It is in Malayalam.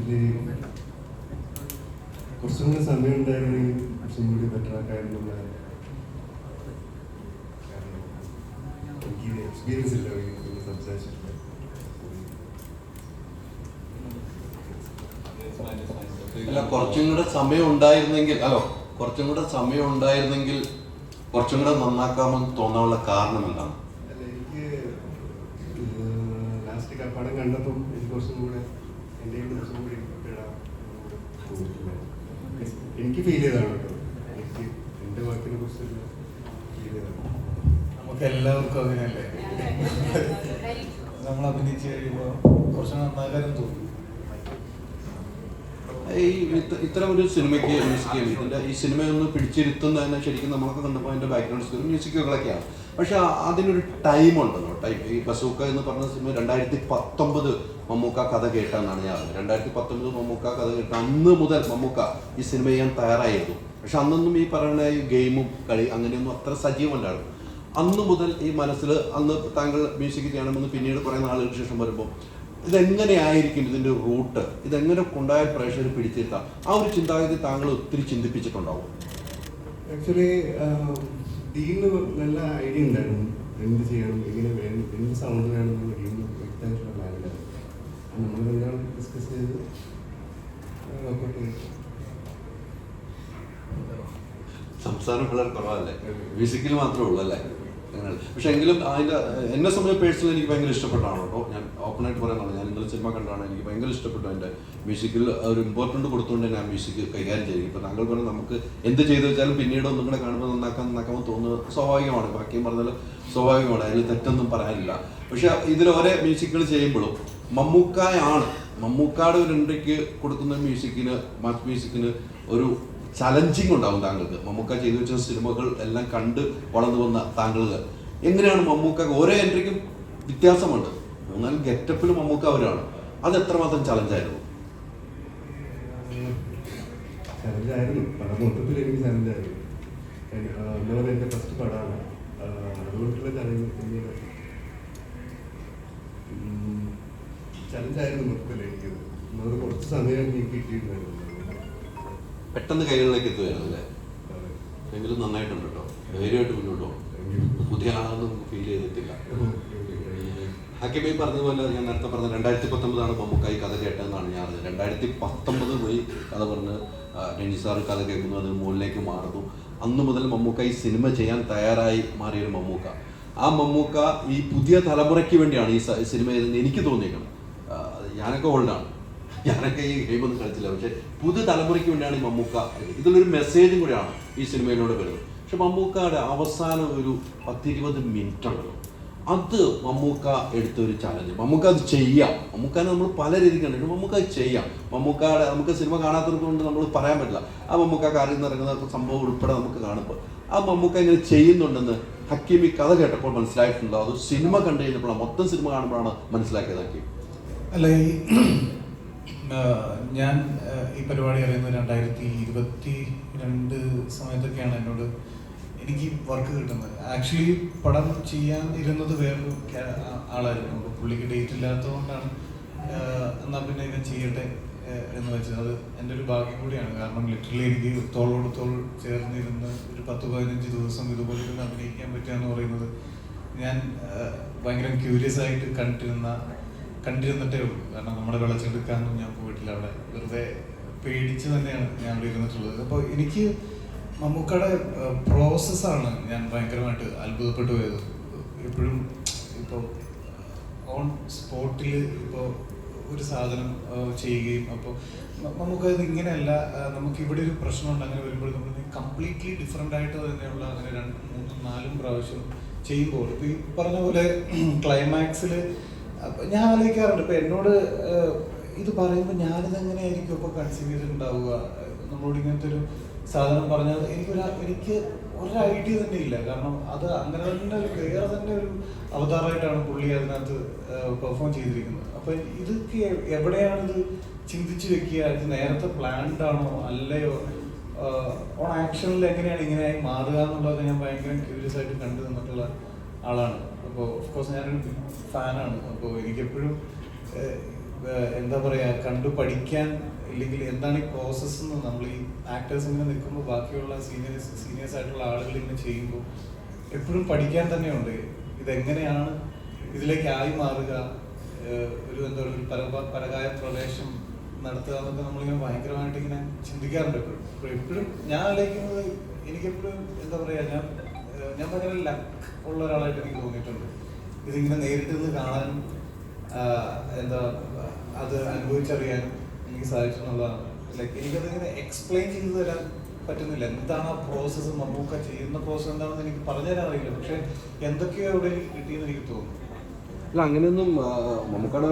ആക്ച്വലി കുറച്ചും കൂടി സമയം ഉണ്ടായിരുന്നെങ്കിൽ കുറച്ചും കൂടി ബെറ്റർ ആക്കായിരുന്നുള്ള കാരണം എനിക്ക് എക്സ്പീരിയൻസ് ഇല്ല സംസാരിച്ചിട്ടില്ല. അല്ല കുറച്ചും കൂടെ സമയം ഉണ്ടായിരുന്നെങ്കിൽ അല്ലോ കുറച്ചും കൂടെ സമയം ഉണ്ടായിരുന്നെങ്കിൽ കുറച്ചും കൂടെ നന്നാക്കാമെന്ന് തോന്നാനുള്ള കാരണം എന്താണ്? എനിക്ക് ലാസ്റ്റ് പടം കണ്ടപ്പം എനിക്ക് കുറച്ചും കൂടെ എന്റെ കുറച്ചും കൂടി ഇടാം എനിക്ക് ഫീൽ ചെയ്താണ് കേട്ടോ. എനിക്ക് എന്റെ വർക്കിനെ കുറിച്ച് ഫീൽ ചെയ്താണ്. നമുക്ക് എല്ലാവർക്കും അങ്ങനെയല്ലേ? നമ്മൾ അഭിനയിച്ച് കഴിയുമ്പോൾ കുറച്ച് നന്നാകാനും തോന്നും. ഈ ഇത്ത- ഇത്തരം ഒരു സിനിമയ്ക്ക് മ്യൂസിക് ഇതിന്റെ ഈ സിനിമയൊന്ന് പിടിച്ചിരുത്തുന്നതിന് ശരിക്കും നമ്മളൊക്കെ കണ്ടപ്പോൾ അതിന്റെ ബാക്ക്ഗ്രൗണ്ട് സ്കോർ മ്യൂസിക്കുകളൊക്കെയാണ് പക്ഷെ അതിനൊരു ടൈം ഉണ്ടല്ലോ ടൈം ഈ ബസൂക്ക എന്ന് പറഞ്ഞ സിനിമ രണ്ടായിരത്തി പത്തൊമ്പത് മമ്മൂക്ക കഥ കേട്ടാന്നാണ് ഞാൻ രണ്ടായിരത്തി പത്തൊമ്പത് മമ്മൂക്ക കഥ കേട്ട അന്ന് മുതൽ മമ്മൂക്ക ഈ സിനിമ ചെയ്യാൻ തയ്യാറായിരുന്നു. പക്ഷെ അന്നൊന്നും ഈ പറയുന്ന ഈ ഗെയിമും കളി അങ്ങനെയൊന്നും അത്ര സജീവമല്ലായിരുന്നു. അന്ന് മുതൽ ഈ മനസ്സിൽ അന്ന് താങ്കൾ മ്യൂസിക് ചെയ്യണമെന്ന് പിന്നീട് കുറേ നാളുകൾക്ക് ശേഷം വരുമ്പോൾ ഇതെങ്ങനെയായിരിക്കും ഇതിന്റെ റൂട്ട്? ഇതെങ്ങനെ കൊണ്ടായ പ്രേക്ഷകർ പിടിച്ചിരുത്താം ആ ഒരു ചിന്താഗതി താങ്കൾ ഒത്തിരി ചിന്തിപ്പിച്ചിട്ടുണ്ടാവും. ആക്ച്വലി ഡീലിന് നല്ല ഐഡിയ ഉണ്ടായിരുന്നു. എന്ത് ചെയ്യണം എങ്ങനെ വേണം എന്ത് സൗണ്ട് വേണം എന്ന് ഡീലിന് വ്യക്തമായിട്ടുള്ള പ്ലാൻ നമ്മൾ ഡിസ്കസ് ചെയ്ത് നോക്കട്ടെ സംസാരം വളരെ കുറവല്ലേ? മ്യൂസിക്കിൽ മാത്രമേ ഉള്ളൂ അല്ലേ? പക്ഷെ എങ്കിലും അതിന്റെ എന്നെ സംബന്ധിച്ച് പേഴ്സണലി എനിക്ക് ഭയങ്കര ഇഷ്ടപ്പെട്ടാണ് കേട്ടോ. ഞാൻ ഓപ്പണായിട്ട് പറയാനാണ് ഞാൻ ഇന്നലെ സിനിമ കണ്ടാണ് എനിക്ക് ഭയങ്കര ഇഷ്ടപ്പെട്ടു എന്റെ മ്യൂസിക്കിൽ ഒരു ഇമ്പോർട്ടന്റ് കൊടുത്തുകൊണ്ട് തന്നെ ആ മ്യൂസിക് കൈകാര്യം ചെയ്യും ഇപ്പം താങ്കൾ പറഞ്ഞ നമുക്ക് എന്ത് ചെയ്തു വെച്ചാലും പിന്നീട് ഒന്നും കൂടെ കാണുമ്പോൾ നന്നാക്കാൻ നന്നാക്കാൻ തോന്നുന്നത് സ്വാഭാവികമാണ്. ബാക്കിയും പറഞ്ഞാൽ സ്വാഭാവികമാണ്. അതിൽ തെറ്റൊന്നും പറയാനില്ല. പക്ഷെ ഇതിൽ മ്യൂസിക്കുകൾ ചെയ്യുമ്പോഴും മമ്മൂക്കായാണ് മമ്മൂക്കാട് ഒരു എൻട്രിക്ക് കൊടുക്കുന്ന മ്യൂസിക്കിന് മറ്റ് മ്യൂസിക്കിന് ഒരു ചലഞ്ചിങ് ഉണ്ടാവും താങ്കൾക്ക്. മമ്മൂക്ക ചെയ്തു വെച്ച സിനിമകൾ എല്ലാം കണ്ട് വളർന്നു വന്ന താങ്കൾക്ക്. എങ്ങനെയാണ് മമ്മൂക്ക ഓരോ എൻട്രിക്കും വ്യത്യാസമുണ്ട്? എന്നാൽ ഗെറ്റപ്പിൽ മമ്മൂക്ക അവരാണ്. അത് എത്രമാത്രം ചലഞ്ചായിരുന്നു ചലഞ്ചായിരുന്നു പടം മൊത്തത്തിൽ എനിക്ക് ചലഞ്ചായിരുന്നു എന്താ പറയുക എന്റെ ഫസ്റ്റ് പടമാണ് അതുകൊണ്ടുള്ള ചലഞ്ച് പിന്നീട് ചലഞ്ചായിരുന്നു മൊത്തത്തിൽ എനിക്കത്. ഒന്നാമത് കുറച്ച് സമയം എനിക്ക് കിട്ടിയിട്ടുണ്ടായിരുന്നു. പെട്ടെന്ന് കൈകളിലേക്ക് എത്തുകയായിരുന്നു അല്ലേ. എങ്കിലും നന്നായിട്ടുണ്ട് കേട്ടോ. ധൈര്യമായിട്ട് മുന്നോട്ട് പോകും Thank പുതിയ ആളൊന്നും ഫീൽ ചെയ്തിട്ടില്ല. ഹക്കിമി പറഞ്ഞതുപോലെ ഞാൻ നേരത്തെ പറഞ്ഞ രണ്ടായിരത്തി പത്തൊമ്പതാണ് മമ്മൂക്കായി കഥ കേട്ടതെന്നാണ് ഞാൻ അറിഞ്ഞത്. രണ്ടായിരത്തി പത്തൊമ്പത് പോയി കഥ പറഞ്ഞ് രഞ്ജി സാറ് കഥ കേൾക്കുന്നു അതിന് മുകളിലേക്ക് മാറുന്നു. അന്ന് മുതൽ മമ്മൂക്കായി സിനിമ ചെയ്യാൻ തയ്യാറായി മാറിയൊരു മമ്മൂക്ക. ആ മമ്മൂക്ക ഈ പുതിയ തലമുറയ്ക്ക് വേണ്ടിയാണ് ഈ സിനിമ എനിക്ക് തോന്നിയേക്കണം ആ, ഞാനൊക്കെ ഓൾഡാണ് ഞാനൊക്കെ ഈ ഗെയിം ഒന്നും കളിച്ചില്ല. പക്ഷെ പുതു തലമുറയ്ക്ക് വേണ്ടിയാണ് ഈ മമ്മൂക്ക ഇതിലൊരു മെസ്സേജും കൂടിയാണ് ഈ സിനിമയിലൂടെ വരുന്നത്. പക്ഷെ മമ്മൂക്കയുടെ അവസാന ഒരു പത്തിരുപത് മിനിറ്റ് ഉണ്ടല്ലോ അത് മമ്മൂക്ക എടുത്ത ഒരു ചലഞ്ച് മമ്മൂക്ക അത് ചെയ്യാം. മമ്മൂക്കാനെ നമ്മൾ പല രീതിക്ക് കണ്ടിട്ട് മമ്മൂക്ക അത് ചെയ്യാം. മമ്മൂക്കയുടെ നമുക്ക് സിനിമ കാണാത്തത് കൊണ്ട് നമ്മൾ പറയാൻ പറ്റില്ല. ആ മമ്മൂക്ക കാറിൽ നിന്ന് ഇറങ്ങുന്ന സംഭവം ഉൾപ്പെടെ നമുക്ക് കാണുമ്പോൾ. ആ മമ്മൂക്ക ഇങ്ങനെ ചെയ്യുന്നുണ്ടെന്ന് ഹക്കീമി കഥ കേട്ടപ്പോൾ മനസ്സിലായിട്ടുണ്ടോ? അത് സിനിമ കണ്ടു കഴിഞ്ഞപ്പോഴാണ് മൊത്തം സിനിമ കാണുമ്പോഴാണ് മനസ്സിലാക്കിയത് ഹക്കീം അല്ല ഞാൻ ഈ പരിപാടി അറിയുന്നത് രണ്ടായിരത്തി ഇരുപത്തി രണ്ട് സമയത്തൊക്കെയാണ് എന്നോട് എനിക്ക് വർക്ക് കിട്ടുന്നത്. ആക്ച്വലി പടം ചെയ്യാൻ ഇരുന്നത് വേറൊരു ആളായിരുന്നു. അപ്പോൾ പുള്ളിക്ക് ഡേറ്റ് ഇല്ലാത്തതുകൊണ്ടാണ് എന്നാൽ പിന്നെ ഇവൻ ചെയ്യട്ടെ എന്ന് വെച്ചത്. അത് എന്റെ ഒരു ഭാഗ്യം കൂടിയാണ്. കാരണം ലിറ്ററലി എനിക്ക് തോളോട് തോൾ ചേർന്നിരുന്ന് ഒരു പത്ത് പതിനഞ്ച് ദിവസം ഇതുപോലെ ഇരുന്ന് അഭിനയിക്കാൻ പറ്റുക എന്ന് പറയുന്നത് ഞാൻ ഭയങ്കര ക്യൂരിയസ് ആയിട്ട് കണ്ടിരുന്ന കണ്ടിരുന്നിട്ടേ ഉള്ളൂ. കാരണം നമ്മുടെ വെള്ളച്ചെടുക്കാനൊന്നും ഞാൻ പോയിട്ടില്ല അവിടെ വെറുതെ പേടിച്ച് തന്നെയാണ് ഞാൻ അവിടെ ഇരുന്നിട്ടുള്ളത്. അപ്പോൾ എനിക്ക് മമ്മൂക്കയുടെ പ്രോസസ്സാണ് ഞാൻ ഭയങ്കരമായിട്ട് അത്ഭുതപ്പെട്ടു പോയത്. എപ്പോഴും ഇപ്പോൾ ഓൺ സ്പോട്ടിൽ ഇപ്പോൾ ഒരു സാധനം ചെയ്യുകയും അപ്പോൾ നമുക്ക് അത് ഇങ്ങനെയല്ല നമുക്ക് ഇവിടെ ഒരു പ്രശ്നമുണ്ട് അങ്ങനെ വരുമ്പോൾ നമ്മൾ കംപ്ലീറ്റ്ലി ഡിഫറെന്റ് ആയിട്ട് തന്നെയുള്ള അങ്ങനെ രണ്ട് മൂന്നും നാലും പ്രാവശ്യം ചെയ്യുമ്പോൾ ഇപ്പോൾ ഈ പറഞ്ഞ പോലെ ക്ലൈമാക്സിൽ ഞാൻ ആലോചിക്കാറുണ്ട്. ഇപ്പം എന്നോട് ഇത് പറയുമ്പോൾ ഞാനിത് എങ്ങനെയായിരിക്കും ഇപ്പോൾ കൺസീവ് ചെയ്തിട്ടുണ്ടാവുക നമ്മളോട് ഇങ്ങനത്തെ ഒരു സാധനം പറഞ്ഞാൽ എനിക്കൊരു എനിക്ക് ഒരു ഐഡിയ തന്നെ ഇല്ല. കാരണം അത് അങ്ങനെ തന്നെ ഒരു വേറെ തന്നെ ഒരു അവതാരമായിട്ടാണ് പുള്ളി അതിനകത്ത് പെർഫോം ചെയ്തിരിക്കുന്നത്. അപ്പൊ ഇതൊക്കെ എവിടെയാണിത് ചിന്തിച്ചു വെക്കുക? ഇത് നേരത്തെ പ്ലാൻഡ് ആണോ? അല്ലയോ? ഓൺ ആക്ഷനിൽ എങ്ങനെയാണ് ഇങ്ങനെയായി മാറുക എന്നുള്ളത് ഞാൻ ഭയങ്കര ക്യൂരിയസ് ആയിട്ട് കണ്ടു നിന്നിട്ടുള്ള ആളാണ്. അപ്പോൾ ഓഫ്കോഴ്സ് ഞാനൊരു ഫാനാണ് അപ്പോൾ എനിക്കെപ്പോഴും എന്താ പറയുക കണ്ടു പഠിക്കാൻ ഇല്ലെങ്കിൽ എന്താണ് ഈ പ്രോസസ്സ് എന്ന് നമ്മൾ ഈ ആക്ടേഴ്സ് ഇങ്ങനെ നിൽക്കുമ്പോൾ ബാക്കിയുള്ള സീനിയേഴ്സ് സീനിയേഴ്സ് ആയിട്ടുള്ള ആളുകൾ ഇങ്ങനെ ചെയ്യുമ്പോൾ എപ്പോഴും പഠിക്കാൻ തന്നെയുണ്ട്. ഇതെങ്ങനെയാണ് ഇതിലേക്ക് ആയി മാറുക ഒരു എന്താ പറയുക ഒരു പര പരകായ പ്രവേശം നടത്തുക എന്നൊക്കെ നമ്മളിങ്ങനെ ഭയങ്കരമായിട്ട് ഇങ്ങനെ ചിന്തിക്കാറുണ്ട്. എപ്പോഴും എപ്പോഴും ഞാൻ ആലോചിക്കുന്നത് എനിക്കെപ്പോഴും എന്താ പറയുക ഞാൻ ഞാൻ ഭയങ്കര ലക്ക് ഉള്ള ഒരാളായിട്ട് എനിക്ക് തോന്നിയിട്ടുണ്ട്. ഇതിങ്ങനെ നേരിട്ട് നിന്ന് കാണാനും എന്താ അത് അനുഭവിച്ചറിയാനും എനിക്ക് സാധിച്ചു എന്നുള്ളതാണ് ലൈക്ക് എനിക്കതിങ്ങനെ എക്സ്പ്ലെയിൻ ചെയ്തു തരാൻ പറ്റുന്നില്ല. എന്താണ് ആ പ്രോസസ്സ് മമ്മൂക്ക ചെയ്യുന്ന പ്രോസസ്സ് എന്താണെന്ന് എനിക്ക് പറഞ്ഞു തരാൻ അറിയില്ല. പക്ഷെ എന്തൊക്കെയോ അവിടെ എനിക്ക് കിട്ടിയെന്ന് എനിക്ക് തോന്നുന്നു. അല്ല അങ്ങനെയൊന്നും നമുക്കാണ്